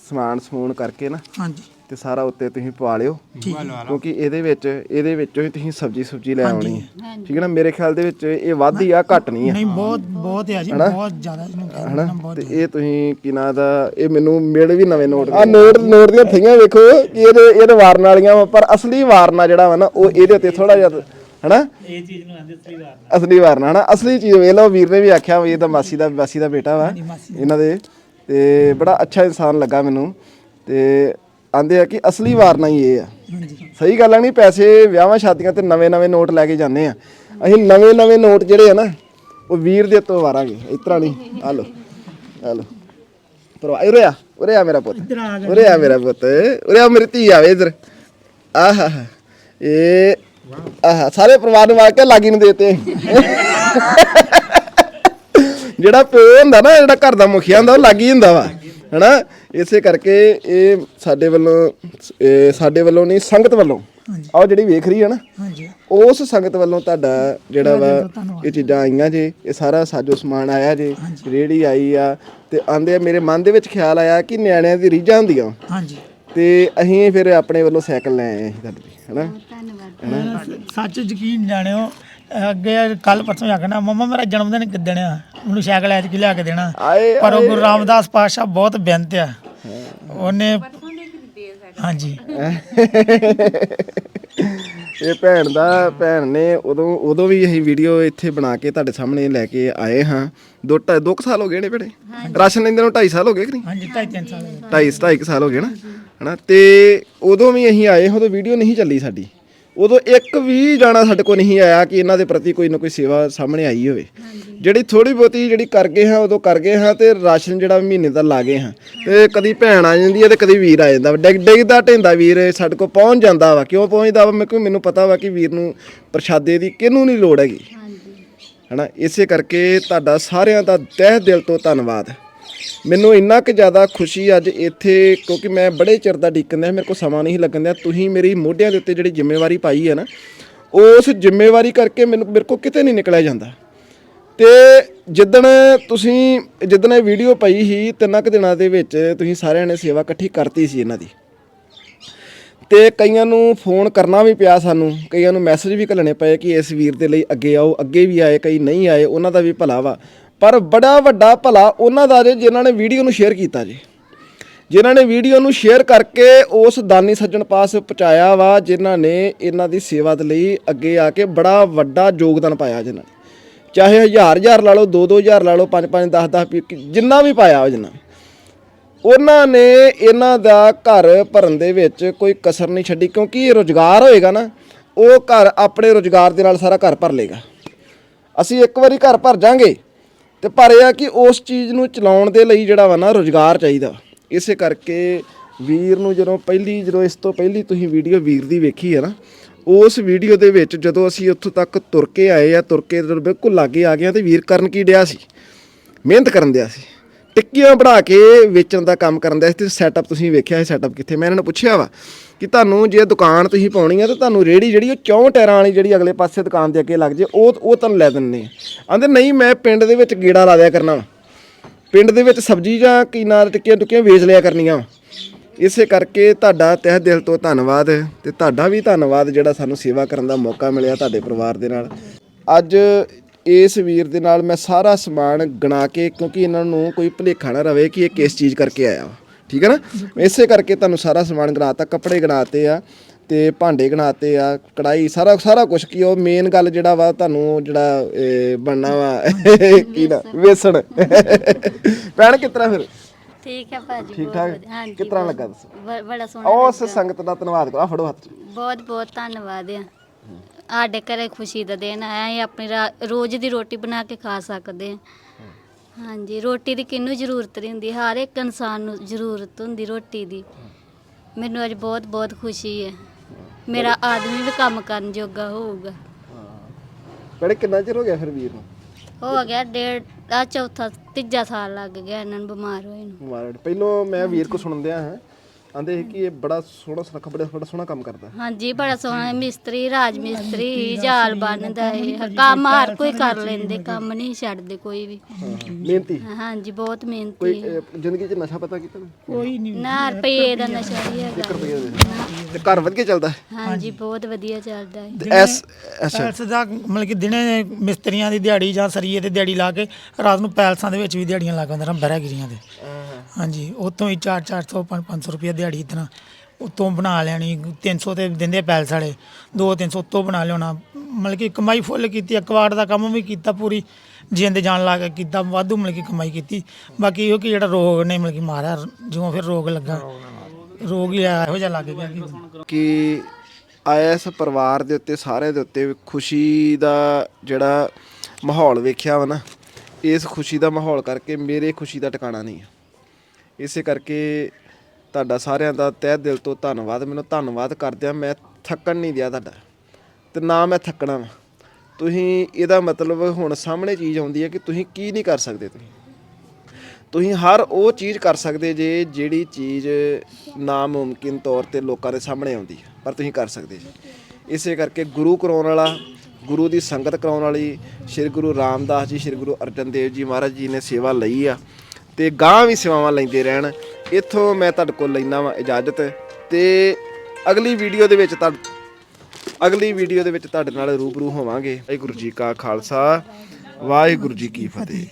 ਸਮਾਨ ਸਮੂਨ ਕਰਕੇ ਨਾ ਹਾਂਜੀ। ਤੇ ਸਾਰਾ ਉੱਤੇ ਤੁਸੀਂ ਪਵਾ ਲਿਓ। ਕਿਉਂਕਿ ਇਹਦੇ ਵਿੱਚ ਇਹਦੇ ਵਿੱਚੋਂ ਹੀ ਤੁਸੀਂ ਸਬਜੀ ਸੁਬਜੀ ਲੈ ਆਉਣੀ ਹੈ। ਠੀਕ ਹੈ ਨਾ? ਮੇਰੇ ਖਿਆਲ ਦੇ ਵਿੱਚ ਇਹ ਵੱਧ ਹੀ ਆ ਘੱਟ ਨਹੀਂ ਆ। ਨਹੀਂ ਬਹੁਤ ਬਹੁਤ ਹੈ ਜੀ ਬਹੁਤ ਜ਼ਿਆਦਾ ਇਹਨੂੰ ਕਹਿ ਹਨਾ? ਦੇਣਾ ਬਹੁਤ ਤੇ ਇਹ ਤੁਸੀਂ ਕੀ ਨਾਂ ਦਾ ਇਹ ਮੈਨੂੰ ਮਿਲ ਵੀ ਨਵੇਂ ਨੋਟ ਆ ਨੋਟ ਨੋਟ ਦੀਆਂ ਥਈਆਂ ਵੇਖੋ ਕਿ ਇਹਦੇ ਇਹਦੇ ਵਾਰਨ ਵਾਲੀਆਂ ਪਰ ਅਸਲੀ ਵਾਰਨਾ ਜਿਹੜਾ ਵਾ ਨਾ ਉਹ ਇਹਦੇ ਉੱਤੇ ਥੋੜਾ ਜਿਹਾ ਹਨਾ? ਇਹ ਚੀਜ਼ ਨੂੰ ਆਂਦੇ ਅਸਲੀ ਵਾਰ ਅਸਲੀ ਵਾਰਨਾ ਹਨਾ? ਅਸਲੀ ਚੀਜ਼ ਵੇਖ ਲਓ ਵੀਰ ਨੇ ਵੀ ਆਖਿਆ ਵੀ ਇਹ ਤਾਂ ਮਾਸੀ ਦਾ ਮਾਸੀ ਦਾ ਬੇਟਾ ਵਾ ਇਹਨਾਂ ਦੇ। ਤੇ ਬੜਾ ਅੱਛਾ ਇਨਸਾਨ ਲੱਗਾ ਮੈਨੂੰ। ਤੇ ਆਂਦੇ ਆ ਕਿ ਅਸਲੀ ਵਾਰਨਾ ਹੀ ਇਹ ਆ। ਸਹੀ ਗੱਲ ਆ ਨਹੀਂ ਪੈਸੇ ਵਿਆਹਾਂ ਸ਼ਾਦੀਆਂ ਤੇ ਨਵੇਂ ਨਵੇਂ ਨੋਟ ਲੈ ਕੇ ਜਾਂਦੇ ਆ। ਅਸੀਂ ਨਵੇਂ ਨਵੇਂ ਨੋਟ ਜਿਹੜੇ ਆ ਨਾ ਉਹ ਵੀਰ ਦੇ ਤੋਂ ਵਾਰਾਂਗੇ। ਇਸ ਤਰ੍ਹਾਂ ਨਹੀਂ ਆ ਲੋ ਆ ਲੋ ਪਰ ਉਰੇ ਆ ਉਰੇ ਆ ਮੇਰਾ ਪੁੱਤ। ਉਰੇ ਆ ਮੇਰਾ ਪੁੱਤ। ਉਰੇ ਆ ਮੇਰੀ ਧੀ ਆਵੇ ਇਧਰ। ਆਹਾ ਇਹ ਆਹ ਸਾਰੇ ਪਰਿਵਾਰ ਨੂੰ ਵਾਕਿਆ ਲਾਗੀ ਨੂੰ ਦੇਤੇ। ਜਿਹੜਾ ਪਿਓ ਹੁੰਦਾ ਨਾ ਜਿਹੜਾ ਘਰ ਦਾ ਮੁਖੀਆ ਹੁੰਦਾ ਉਹ ਲਾਗੀ ਹੁੰਦਾ ਵਾ। ਹਨਾ? ਇਸੇ ਕਰਕੇ ਇਹ ਸਾਡੇ ਵੱਲੋਂ ਇਹ ਸਾਡੇ ਵੱਲੋਂ ਨਹੀਂ ਸੰਗਤ ਵੱਲੋਂ। ਆਹ ਜਿਹੜੀ ਵੇਖ ਰਹੀ ਹੈ ਨਾ ਹਾਂਜੀ। ਉਸ ਸੰਗਤ ਵੱਲੋਂ ਤੁਹਾਡਾ ਜਿਹੜਾ ਵਾ। ਇਹ ਚੀਜ਼ਾਂ ਆਈਆਂ ਜੇ ਇਹ ਸਾਰਾ ਸਾਜੋ ਸਮਾਨ ਆਇਆ ਜੇ ਰੇੜੀ ਆਈ ਆ ਤੇ ਆਂਦੇ ਆ ਮੇਰੇ ਮਨ ਦੇ ਵਿੱਚ ਖਿਆਲ ਆਇਆ ਕਿ ਨਿਆਣਿਆਂ ਦੀ ਰੀਝਾਂ ਹੁੰਦੀਆਂ। ਹਾਂਜੀ। ਤੇ ਅਸੀਂ ਫਿਰ ਆਪਣੇ ਵੱਲੋਂ ਸਾਈਕਲ ਲੈ ਆਏ ਅਸੀਂ ਤੁਹਾਡੇ ਲਈ ਹਨਾ? ਧੰਨਵਾਦ। ਸੱਚ ਯਕੀਨ ਜਾਣਿਓ ਅੱਗੇ ਕੱਲ ਪਰਸੋਂ ਆਖਣਾ ਮੰਮਾ ਮੇਰਾ ਜਨਮ ਦਿਨ ਕਿੱਦਣ ਆ? ਮੈਨੂੰ ਸਾਈਕਲ ਐਤ ਕੀ ਲਿਆ ਕੇ ਦੇਣਾ। ਆਏ ਪਰ ਉਹ ਗੁਰੂ ਰਾਮਦਾਸ ਪਾਤਸ਼ਾਹ ਬਹੁਤ ਬੇਅੰਤ ਆ। ਉਹਨੇ ਹਾਂਜੀ। ਇਹ ਭੈਣ ਦਾ ਭੈਣ ਨੇ ਉਦੋਂ ਉਦੋਂ ਵੀ ਅਸੀਂ ਵੀਡੀਓ ਇੱਥੇ ਬਣਾ ਕੇ ਤੁਹਾਡੇ ਸਾਹਮਣੇ ਲੈ ਕੇ ਆਏ ਹਾਂ। ਦੋ ਢਾਈ ਦੋ ਕੁ ਸਾਲ ਹੋ ਗਏ ਨੇ ਭੈਣੇ? ਰਾਸ਼ਨ ਲੈਂਦੇ ਨੂੰ 2.5 ਸਾਲ ਹੋ ਗਏ ਕਿ ਨਹੀਂ? ਹਾਂਜੀ ਢਾਈ ਤਿੰਨ ਸਾਲ ਹੋ ਗਏ। ਢਾਈ ਢਾਈ ਕੁ ਸਾਲ ਹੋ ਗਏ ਨਾ। ਹਨਾ? ਤੇ ਉਦੋਂ ਵੀ ਅਸੀਂ ਆਏ ਉਦੋਂ ਵੀਡੀਓ ਨਹੀਂ ਚੱਲੀ ਸਾਡੀ। ਉਦੋਂ ਇੱਕ ਵੀ ਜਾਣਾ ਸਾਡੇ ਕੋਲ ਨਹੀਂ ਆਇਆ ਕਿ ਇਹਨਾਂ ਦੇ ਪ੍ਰਤੀ ਕੋਈ ਨਾ ਕੋਈ ਸੇਵਾ ਸਾਹਮਣੇ ਆਈ ਹੋਵੇ। ਜਿਹੜੀ ਥੋੜੀ ਬਹੁਤੀ ਜਿਹੜੀ ਕਰ ਗਏ ਹਾਂ ਉਦੋਂ ਕਰ ਗਏ ਹਾਂ ਤੇ ਰਾਸ਼ਨ ਜਿਹੜਾ ਮਹੀਨੇ ਦਾ ਲਾ ਗਏ ਹਾਂ। ਤੇ ਕਦੀ ਭੈਣ ਆ ਜਾਂਦੀ ਹੈ ਤੇ ਕਦੀ ਵੀਰ ਆ ਜਾਂਦਾ ਵਾ। ਡਿੱਗ ਡਿੱਗਦਾ ਢਿੰਦਾ ਵੀਰ ਸਾਡੇ ਕੋਲ ਪਹੁੰਚ ਜਾਂਦਾ ਵਾ। ਕਿਉਂ ਪਹੁੰਚਦਾ ਵਾ? ਮੈਨੂੰ ਮੈਨੂੰ ਪਤਾ ਵਾ ਕਿ ਵੀਰ ਨੂੰ ਪ੍ਰਸ਼ਾਦੇ ਦੀ ਕਿਹਨੂੰ ਨਹੀਂ ਲੋੜ ਹੈਗੀ। ਹਨਾ? ਇਸੇ ਕਰਕੇ ਤੁਹਾਡਾ ਸਾਰਿਆਂ ਦਾ ਤਹਿ ਦਿਲ ਤੋਂ ਧੰਨਵਾਦ। ਮੈਨੂੰ ਇੰਨਾ ਕਿ ਜ਼ਿਆਦਾ ਖੁਸ਼ੀ ਅੱਜ ਇੱਥੇ, ਕਿਉਂਕਿ ਮੈਂ ਬੜੇ ਚਿਰ ਦਾ ਡੀਕਨ ਦਿਆ ਮੇਰੇ ਕੋਲ ਸਮਾਂ ਨਹੀਂ ਲੱਗਣ ਦਿਆ। ਤੁਸੀਂ ਮੇਰੀ ਮੋਢਿਆਂ ਦੇ ਉੱਤੇ ਜਿਹੜੀ ਜ਼ਿੰਮੇਵਾਰੀ ਪਾਈ ਹੈ ਨਾ, ਉਸ ਜ਼ਿੰਮੇਵਾਰੀ ਕਰਕੇ ਮੈਨੂੰ, ਮੇਰੇ ਕੋਲ ਕਿਤੇ ਨਹੀਂ ਨਿਕਲਿਆ ਜਾਂਦਾ। ਤੇ ਜਿੱਦਣ ਤੁਸੀਂ, ਜਿੱਦਣ ਇਹ ਵੀਡੀਓ ਪਈ ਸੀ, ਤਿੰਨਾਂ ਕੁ ਦਿਨਾਂ ਦੇ ਵਿੱਚ ਤੁਸੀਂ ਸਾਰਿਆਂ ਨੇ ਸੇਵਾ ਇਕੱਠੀ ਕਰਤੀ ਸੀ ਇਹਨਾਂ ਦੀ। ਤੇ ਕਈਆਂ ਨੂੰ ਫੋਨ ਕਰਨਾ ਵੀ ਪਿਆ ਸਾਨੂੰ, ਕਈਆਂ ਨੂੰ ਮੈਸੇਜ ਵੀ ਘੱਲਣੇ ਪਏ ਕਿ ਇਸ ਵੀਰ ਦੇ ਲਈ ਅੱਗੇ ਆਓ, ਅੱਗੇ ਵੀ ਆਏ, ਕਈ ਨਹੀਂ ਆਏ, ਉਹਨਾਂ ਦਾ ਵੀ ਭਲਾ ਵਾ। ਪਰ ਬੜਾ ਵੱਡਾ ਭਲਾ ਉਹਨਾਂ ਦਾ ਜੇ, ਜਿਨ੍ਹਾਂ ਨੇ ਵੀਡੀਓ ਨੂੰ ਸ਼ੇਅਰ ਕੀਤਾ ਜੀ। ਜਿਨ੍ਹਾਂ ਨੇ ਵੀਡੀਓ ਨੂੰ ਸ਼ੇਅਰ ਕਰਕੇ ਉਸ ਦਾਨੀ ਸੱਜਣ ਪਾਸ ਪਹੁੰਚਾਇਆ ਵਾ, ਜਿਨ੍ਹਾਂ ਨੇ ਇਹਨਾਂ ਦੀ ਸੇਵਾ ਦੇ ਲਈ ਅੱਗੇ ਆ ਕੇ ਬੜਾ ਵੱਡਾ ਯੋਗਦਾਨ ਪਾਇਆ ਜਿਨ੍ਹਾਂ ਨੇ। ਚਾਹੇ ਹਜ਼ਾਰ ਹਜ਼ਾਰ ਲਾ ਲਓ 2-2000 ਲਾ ਲਓ 5-5 10-10 ਜਿੰਨਾ ਵੀ ਪਾਇਆ ਉਹ ਜਿੰਨਾ ਉਹਨਾਂ ਨੇ ਇਹਨਾਂ ਦਾ ਘਰ ਭਰਨ ਦੇ ਵਿੱਚ ਕੋਈ ਕਸਰ ਨਹੀਂ ਛੱਡੀ, ਕਿਉਂਕਿ ਇਹ ਰੋਜ਼ਗਾਰ ਹੋਏਗਾ ਨਾ, ਉਹ ਘਰ ਆਪਣੇ ਰੋਜ਼ਗਾਰ ਦੇ ਨਾਲ ਸਾਰਾ ਘਰ ਭਰ ਲੇਗਾ ਅਸੀਂ ਇੱਕ ਵਾਰੀ ਘਰ ਭਰ ਜਾਾਂਗੇ ਤੇ ਪਰ ਇਹ ਆ ਕਿ ਉਸ ਚੀਜ਼ ਨੂੰ ਚਲਾਉਣ ਦੇ ਲਈ ਜਿਹੜਾ ਵਾ ਨਾ ਰੋਜ਼ਗਾਰ ਚਾਹੀਦਾ। ਇਸੇ ਕਰਕੇ ਵੀਰ ਨੂੰ ਜਦੋਂ ਪਹਿਲੀ, ਜਦੋਂ ਇਸ ਤੋਂ ਪਹਿਲੀ ਤੁਸੀਂ ਵੀਡੀਓ ਵੀਰ ਦੀ ਵੇਖੀ ਹੈ ਨਾ, ਉਸ ਵੀਡੀਓ ਦੇ ਵਿੱਚ ਜਦੋਂ ਅਸੀਂ ਉੱਥੋਂ ਤੱਕ ਤੁਰ ਕੇ ਆਏ ਆ, ਤੁਰ ਕੇ ਬਿਲਕੁਲ ਲਾਗੇ ਆ ਗਏ ਆ ਤੇ ਵੀਰ ਕਰਨ ਕੀ ਡਿਆ ਸੀ? ਮਿਹਨਤ ਕਰਨ ਦਿਆ ਸੀ। ਟਿੱਕੀਆਂ ਬਣਾ ਕੇ ਵੇਚਣ ਦਾ ਕੰਮ ਕਰਨ ਦਾ ਤੇ ਸੈਟਅਪ ਤੁਸੀਂ ਵੇਖਿਆ ਇਹ ਸੈਟਅਪ ਕਿੱਥੇ? ਮੈਂ ਇਹਨਾਂ ਨੂੰ ਪੁੱਛਿਆ ਵਾ ਕਿ ਤੁਹਾਨੂੰ ਜੇ ਦੁਕਾਨ ਤੁਸੀਂ ਪਾਉਣੀ ਆ ਤਾਂ ਤੁਹਾਨੂੰ ਰੇੜੀ ਜਿਹੜੀ ਉਹ ਚੌਂ ਟਾਇਰਾਂ ਵਾਲੀ ਜਿਹੜੀ ਅਗਲੇ ਪਾਸੇ ਦੁਕਾਨ ਦੇ ਅੱਗੇ ਲੱਗ ਜੇ, ਉਹ ਉਹ ਤੁਹਾਨੂੰ ਲੈ ਦਿੰਦੇ ਆ। ਆਂਦੇ ਨਹੀਂ, ਮੈਂ ਪਿੰਡ ਦੇ ਵਿੱਚ ਗੇੜਾ ਲਾ ਦਿਆ ਕਰਨਾ ਪਿੰਡ ਦੇ ਵਿੱਚ ਸਬਜ਼ੀ ਜਾਂ ਕੀ ਨਾਲ ਟਿੱਕੀਆਂ ਟੁੱਕੀਆਂ ਵੇਚ ਲਿਆ ਕਰਨੀਆਂ ਵਾ। ਇਸੇ ਕਰਕੇ ਤੁਹਾਡਾ ਤਹਿ ਦਿਲ ਤੋਂ ਧੰਨਵਾਦ ਤੇ ਤੁਹਾਡਾ ਵੀ ਧੰਨਵਾਦ ਜਿਹੜਾ ਸਾਨੂੰ ਸੇਵਾ ਕਰਨ ਦਾ ਮੌਕਾ ਮਿਲਿਆ ਤੁਹਾਡੇ ਪਰਿਵਾਰ ਦੇ ਨਾਲ। ਅੱਜ ਇਸ ਵੀਰ ਦੇ ਨਾਲ ਮੈਂ ਸਾਰਾ ਸਮਾਨ ਗਣਾ ਕੇ ਕਿਉਂਕਿ ਇਹਨਾਂ ਨੂੰ ਕੋਈ ਭੁਲੇਖਾ ਨਾ ਰਵੇ ਕਿ ਇਹ ਕਿਸ ਚੀਜ਼ ਕਰਕੇ ਆਇਆ ਠੀਕ ਹੈ ਨਾ ਇਸੇ ਕਰਕੇ ਤੁਹਾਨੂੰ ਸਾਰਾ ਸਮਾਨ ਗਣਾਤਾ ਕੱਪੜੇ ਗਣਾਤੇ ਆ ਤੇ ਭਾਂਡੇ ਗਣਾਤੇ ਆ ਕੜਾਈ ਸਾਰਾ ਸਾਰਾ ਕੁਝ ਕੀ ਉਹ ਮੇਨ ਗੱਲ ਜਿਹੜਾ ਵਾ ਤੁਹਾਨੂੰ ਜਿਹੜਾ ਬਣਨਾ ਵਾ ਕੀ ਨਾ ਵੇਸਣ ਭੈਣ ਕਿਤਰਾ ਫਿਰ ਠੀਕ ਹੈ ਭਾਜੀ ਠੀਕ ਠਾਕ? ਬਹੁਤ- ਲੱਗਾ ਦੱਸੋ? ਬੜਾ ਸੋਹਣਾ ਉਸ। ਸੰਗਤ ਦਾ ਧੰਨਵਾਦ ਕਰੋ ਫੜੋ ਹੱਥ। ਬਹੁਤ ਬਹੁਤ ਧੰਨਵਾਦ ਆ ਸਾਡੇ ਘਰੇ ਖੁਸ਼ੀ ਦਾ ਦਿਨ ਆਇਆ ਇਹ ਆਪਣੀ ਰਾ- ਰੋਜ਼ ਦੀ ਰੋਟੀ ਬਣਾ ਕੇ ਖਾ ਸਕਦੇ ਆ ਹਾਂਜੀ ਰੋਟੀ ਦੀ ਕਿੰਨੂੰ ਜ਼ਰੂਰਤ ਨਹੀਂ ਹੁੰਦੀ ਹਰ ਇੱਕ ਇਨਸਾਨ ਨੂੰ ਜ਼ਰੂਰਤ ਹੁੰਦੀ ਰੋਟੀ ਦੀ। ਮੈਨੂੰ ਅੱਜ ਬਹੁਤ ਬਹੁਤ ਖੁਸ਼ੀ ਹੈ। ਮੇਰਾ ਆਦਮੀ ਵੀ ਕੰਮ ਕਰਨ ਜੋਗਾ ਹੋਊਗਾ। ਭੈਣੇ ਕਿੰਨਾ ਚਿਰ ਹੋ ਗਿਆ ਫਿਰ ਵੀਰ ਨੂੰ? ਹੋ ਗਿਆ ਡੇਢ ਆ ਚੌਥਾ ਤੀਜਾ ਸਾਲ ਲੱਗ ਗਿਆ ਇਹਨਾਂ ਨੂੰ ਬਿਮਾਰ ਹੋਏ ਨੂੰ। ਪਹਿਲੋਂ ਮੈਂ ਵੀਰ ਕੋ ਸੁਣਦਿਆ ਹਾਂ ਆਂਦੇ ਕਿ ਇਹ ਬੜਾ ਸੋਹਣਾ ਸੁਨੱਖਾ ਬੜਾ ਬੜਾ ਸੋਹਣਾ ਕੰਮ ਕਰਦਾ। ਹਾਂਜੀ ਬੜਾ ਸੋਹਣਾ ਮਿਸਤਰੀ ਰਾਜ ਮਿਸਤਰੀ ਜਾਲ ਬੰਨਦਾ ਹੈ। ਕੰਮ ਹਰ ਕੋਈ ਕਰ ਲੈਂਦੇ ਕੰਮ ਨਹੀਂ ਛੱਡਦੇ ਕੋਈ ਵੀ। ਮਿਹਨਤੀ। ਹਾਂਜੀ ਬਹੁਤ ਕੋਈ ਮਿਹਨਤੀ ਹੈ। ਅਹ, ਜ਼ਿੰਦਗੀ 'ਚ ਨਸ਼ਾ ਪਤਾ ਕੀਤਾ ਨਾ? ਕੋਈ ਨਹੀਂ। ਨਾ ਰੁਪਏ ਦਾ ਨਸ਼ਾ ਨਹੀਂ ਇੱਕ ਹੈਗਾ ਰੁਪਈਆ ਦੇ। ਤੇ ਘਰ ਵਧੀਆ ਚੱਲਦਾ ਹੈ? ਹਾਂਜੀ ਬਹੁਤ ਵਧੀਆ ਚੱਲਦਾ ਹੈ। ਤੇ ਐਸ ਅੱਛਾ ਪੈਲਸ ਦਾ ਮਤਲਬ ਕਿ ਦਿਨੇ ਮਿਸਤਰੀਆਂ ਦੀ ਦਿਹਾੜੀ ਜਾਂ ਸਰੀਏ ਤੇ ਦਿਹਾੜੀ ਲਾ ਕੇ ਰਾਤ ਨੂੰ ਪੈਲਸਾਂ ਦੇ ਵਿੱਚ ਵੀ ਦਿਹਾੜੀਆਂ ਲਾ ਕੇ ਆਉਂਦੇ ਨੇ ਬਹਿਰਾਗਿਰੀਆਂ ਦੇ। ਹਾਂਜੀ ਉਤੋਂ ਹੀ 4 400 500 ਰੁਪਏ ਦਿਹਾੜੀ ਇਤਨਾ ਉਤੋਂ ਬਣਾ ਲੈਣੀ 300 ਤੇ ਦਿੰਦੇ ਪੈਲਸ ਵਾਲੇ 2 300 ਉਤੋਂ ਬਣਾ ਲਿਆਉਣਾ। ਮਤਲਬ ਕਿ ਕਮਾਈ ਫੁੱਲ ਕੀਤੀ ਅਕਵਾੜ ਦਾ ਕੰਮ ਵੀ ਕੀਤਾ ਪੂਰੀ, ਜਿੰਦ ਜਾਨ ਲਾ ਕੇ ਕੀਤਾ, ਵਾਧੂ ਮਤਲਬ ਕਿ ਕਮਾਈ ਕੀਤੀ। ਬਾਕੀ ਇਹ ਕਿ ਜਿਹੜਾ ਰੋਗ ਨੇ, ਮਤਲਬ ਕਿ ਮਾਰਿਆ, ਜਿਉਂ ਫਿਰ ਰੋਗ ਲੱਗਾ। ਰੋਗ ਹੀ ਇਹੋ ਜਿਹਾ ਲੱਗ ਗਿਆ ਕਿ ਕਿ ਆਇਆ ਇਸ ਪਰਿਵਾਰ ਦੇ ਉੱਤੇ ਸਾਰੇ ਦੇ ਉੱਤੇ ਖੁਸ਼ੀ ਦਾ ਜਿਹੜਾ ਮਾਹੌਲ ਵੇਖਿਆ ਵਾ ਨਾ, ਇਸ ਖੁਸ਼ੀ ਦਾ ਮਾਹੌਲ ਕਰਕੇ ਮੇਰੇ ਖੁਸ਼ੀ ਦਾ ਟਿਕਾਣਾ ਨਹੀਂ ਹੈ ਇਸੇ ਕਰਕੇ ਤੁਹਾਡਾ ਸਾਰਿਆਂ ਦਾ ਤਹਿ ਦਿਲ ਤੋਂ ਧੰਨਵਾਦ। ਮੈਨੂੰ ਧੰਨਵਾਦ ਕਰਦਿਆਂ ਮੈਂ ਥੱਕਣ ਨਹੀਂ ਦਿਆ ਤੁਹਾਡਾ ਤੇ ਨਾ ਮੈਂ ਥੱਕਣਾ ਵਾ। ਤੁਸੀਂ ਇਹਦਾ ਮਤਲਬ ਹੁਣ ਸਾਹਮਣੇ ਚੀਜ਼ ਆਉਂਦੀ ਹੈ ਕਿ ਤੁਸੀਂ ਕੀ ਨਹੀਂ ਕਰ ਸਕਦੇ ਤੁਸੀਂ। ਤੁਸੀਂ ਹਰ ਉਹ ਚੀਜ਼ ਕਰ ਸਕਦੇ ਜੇ ਜਿਹੜੀ ਚੀਜ਼ ਨਾਮੁਮਕਿਨ ਤੌਰ ਤੇ ਲੋਕਾਂ ਦੇ ਸਾਹਮਣੇ ਆਉਂਦੀ ਹੈ, ਪਰ ਤੁਸੀਂ ਕਰ ਸਕਦੇ ਜੀ। ਇਸੇ ਕਰਕੇ ਗੁਰੂ ਕਰਾਉਣ ਵਾਲਾ, ਗੁਰੂ ਦੀ ਸੰਗਤ ਕਰਾਉਣ ਵਾਲੀ, ਸ੍ਰੀ ਗੁਰੂ ਰਾਮਦਾਸ ਜੀ, ਸ੍ਰੀ ਗੁਰੂ ਅਰਜਨ ਦੇਵ ਜੀ ਮਹਾਰਾਜ ਜੀ ਨੇ ਸੇਵਾ ਲਈ ਆ। ਤੇ ਗਾਂ ਵੀ ਸੇਵਾਵਾਂ ਲੈਂਦੇ ਰਹਿਣ। ਇੱਥੋਂ ਮੈਂ ਤੁਹਾਡੇ ਕੋਲ ਲੈਣਾ ਵਾਂ ਇਜਾਜ਼ਤ ਤੇ ਅਗਲੀ ਵੀਡੀਓ ਦੇ ਵਿੱਚ ਤੁਹਾ ਅਗਲੀ ਵੀਡੀਓ ਦੇ ਵਿੱਚ ਤੁਹਾਡੇ ਨਾਲ ਰੂਬਰੂ ਹੋਵਾਂਗੇ। ਵਾਹਿਗੁਰੂ ਜੀ ਕਾ ਖਾਲਸਾ, ਵਾਹਿਗੁਰੂ ਜੀ ਕੀ ਫਤਿਹ।